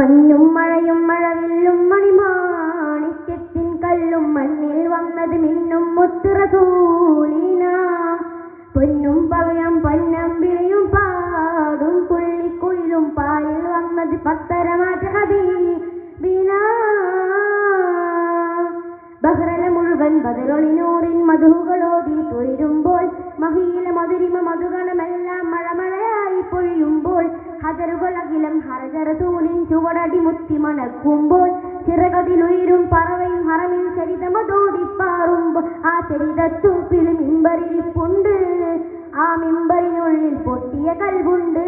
മഞ്ഞും മഴയും മഴവില്ലും മണിമാണിക്യത്തിൻ കല്ലും മണ്ണിൽ വന്നത് മിന്നും മുത്തുറസൂലീന പൊന്നും പവയം പൊന്നമ്പിളിയും പാടും പുള്ളിക്കുയിലും പാലിൽ വന്നത് പത്തരമാറ്റ ബഹ്റല മുഴുവൻ ബദലൊളിനൂറിൻ മധുകളോതി തൊഴിരുമ്പോൾ മഹീല മധുരിമ മധുഗണമെല്ലാം മഴമഴയായി പൊഴിയുമ്പോൾ ഹജറുകളകിലം ഹരജറതൂലിൻ ചുവടടി മുത്തി മണക്കുമ്പോൾ ചിറകതിലുയരും പറവയും ഹറമിൽ ചരിതമതോടിപ്പാറുമ്പോൾ ആ ചരിതത്തൂപ്പിൽ മിമ്പറിരിപ്പുണ്ട്. ആ മിമ്പറിനുള്ളിൽ പൊട്ടിയ കൽവുണ്ട്.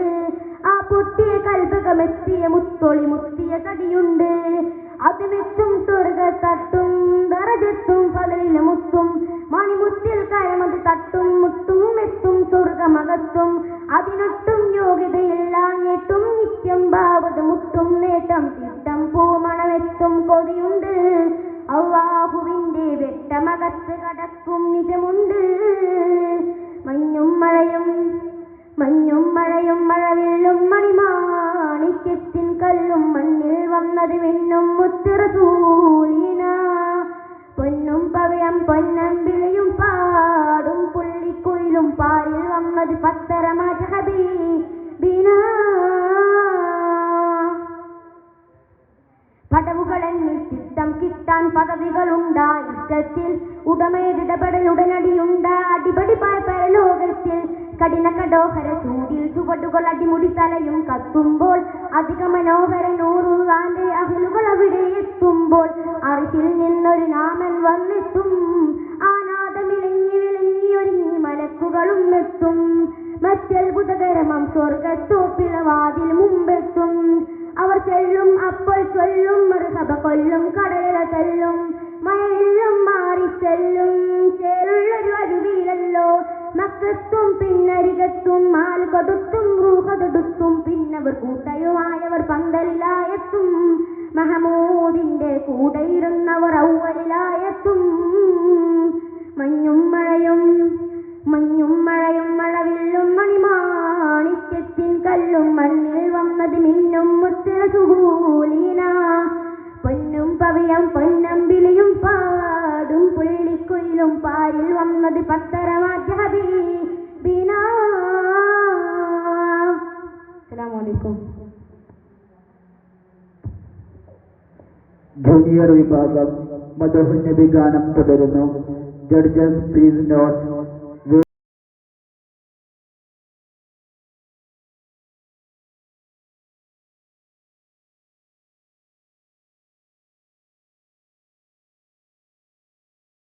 ആ പൊട്ടിയ കൽപകമെത്തിയ മുത്തൊളി മുത്തിയ കടിയുണ്ട്. അതിനെത്തും സ്വർഗ തട്ടും ദറജത്തും പകലിലെ മുത്തും മണിമുത്തിൽ കരമത് തട്ടും മുത്തും എത്തും സ്വർഗമകത്തും. അതിനൊട്ടും യോഗ്യതയില്ലാഞ്ഞിട്ടും വെട്ടമകത്ത് കടക്കും നിജമുണ്ട്. മഞ്ഞും മഴയും മഞ്ഞും മഴയും മഴവില്ലും മണിമാണിക്യത്തിൻ കല്ലും മണ്ണിൽ വന്നത് മിന്നും മുത്തുറസൂലീന പൊന്നും പവയം പൊന്നമ്പിളിയും കിട്ടാൻ പദവികളുണ്ടായി. ഇഷ്ടത്തിൽ ഉടമേരിടപെടൽ ഉടനടിയുണ്ട് അടിപടി പരലോകത്തിൽ കഠിന കടോഹര ചൂടിൽ ചുവടുകൾ അടിമുടി തലയും കത്തുമ്പോൾ അധിക മനോഹര നൂറുള്ളാന്റെ അകലുകൾ അവിടെ എത്തുമ്പോൾ അറിയിൽ നിന്നൊരു നാമൻ വന്നെത്തും. ആനാദമിളങ്ങി വിളങ്ങി ഒരുങ്ങി മലക്കുകളും എത്തും. മറ്റത്ഭുതകരമം സ്വർഗത്തോപ്പിളവാതിൽ മുമ്പെത്തും. അവർ ചെല്ലും അപ്പോൾ ചൊല്ലും മറുസഭ കൊല്ലും കടല ചൊല്ലും മയിലും മാറി ചെല്ലും. ചേരുള്ളൊരു അരുവിയിലല്ലോ മക്കത്തും പിന്നരികത്തും മാൽ കൊടുത്തും റൂഹതൊടുത്തും പിന്നവർ കൂട്ടയുമായവർ പന്തലിലായെത്തും. മഹമൂദിന്റെ കൂടെയിരുന്നവർ ഔവലിലായെത്തും മുത്തൂലീന പൊന്നും പവിയം പൊന്നമ്പിളിയും പാടും. പുള്ളിക്കുയിലും പാലിൽ വന്നത് പത്തരമാറ്റ ഹബീബീന അസ്സലാമു അലൈക്കും ജൂനിയർ വിഭാഗം മധുഹുന്നബി ഗാനം തുടരുന്നു. Judges please note